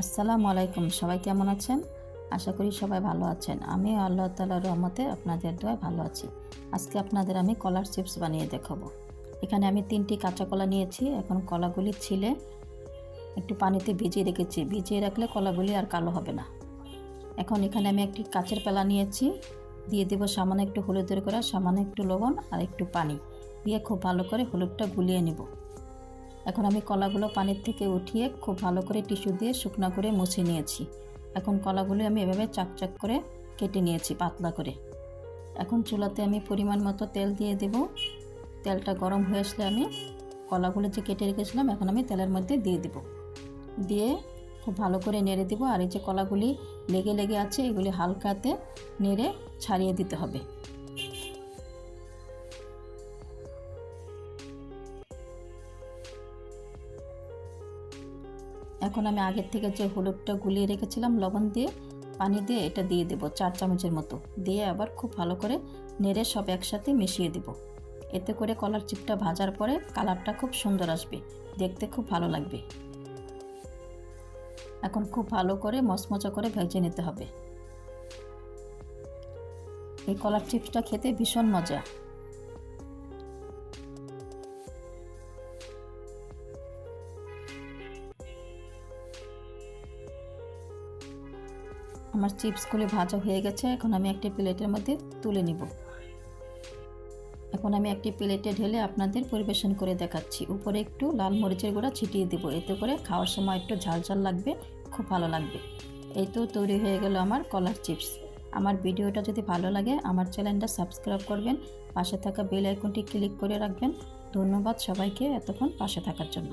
আসসালামু আলাইকুম, সবাই কেমন আছেন? আশা করি সবাই ভালো আছেন। আমি আল্লাহ তালার রহমতে আপনাদের দোয়ায় ভালো আছি। আজকে আপনাদের আমি কলার চিপস বানিয়ে দেখাবো। এখানে আমি তিনটি কাঁচা কলা নিয়েছি। এখন কলাগুলি ছিলে, একটু পানিতে ভিজিয়ে রেখেছি। ভিজিয়ে রাখলে কলাগুলি আর কালো হবে না। এখন এখানে আমি একটি কাঁচের পেলা নিয়েছি। দিয়ে দেবো সামান্য একটু হলুদের করে সামান্য একটু লবণ আর একটু পানি। দিয়ে খুব ভালো করে হলুদটা গুলিয়ে নেব। এখন আমি কলাগুলো পানির থেকে উঠিয়ে খুব ভালো করে টিস্যু দিয়ে শুকনো করে মুছে নিয়েছি। এখন কলাগুলো আমি এভাবে চাকচাক করে কেটে নিয়েছি পাতলা করে। এখন চুলাতে আমি পরিমাণ মতো তেল দিয়ে দেব। তেলটা গরম হয়ে আসলে আমি কলাগুলো যে কেটে রেখেছিলাম এখন আমি তেলের মধ্যে দিয়ে দেব। দিয়ে খুব ভালো করে নেড়ে দেবো আর এই যে কলাগুলি লেগে লেগে আছে এগুলি হালকাতে নেড়ে ছাড়িয়ে দিতে হবে। এখন আমি আগের থেকে যে হলুদটা গুলিয়ে রেখেছিলাম, লবণ দিয়ে, পানি দিয়ে এটা দিয়ে দেব চার চামচের মতো। দিয়ে আবার খুব ভালো করে নেড়ে সব একসাথে মিশিয়ে দেব। এতে করে কলার চিপটা ভাজার পরে কালারটা খুব সুন্দর আসবে, দেখতে খুব ভালো লাগবে। এখন খুব ভালো করে মচমচা করে ভেজে নিতে হবে। এই কলার চিপসটা খেতে ভীষণ মজা। আমার চিপসগুলি ভাজা হয়ে গেছে, এখন আমি একটি প্লেটের মধ্যে তুলে নিব। এখন আমি একটি প্লেটে ঢেলে আপনাদের পরিবেশন করে দেখাচ্ছি। উপরে একটু লাল মরিচের গুঁড়া ছিটিয়ে দেবো, এতে করে খাওয়ার সময় একটু ঝাল ঝাল লাগবে, খুব ভালো লাগবে। এই তো তৈরি হয়ে গেল আমার কলার চিপস আমার ভিডিওটা যদি ভালো লাগে, আমার চ্যানেলটা সাবস্ক্রাইব করবেন, পাশে থাকা বেল আইকনটি ক্লিক করে রাখবেন। ধন্যবাদ সবাইকে এতক্ষণ পাশে থাকার জন্য।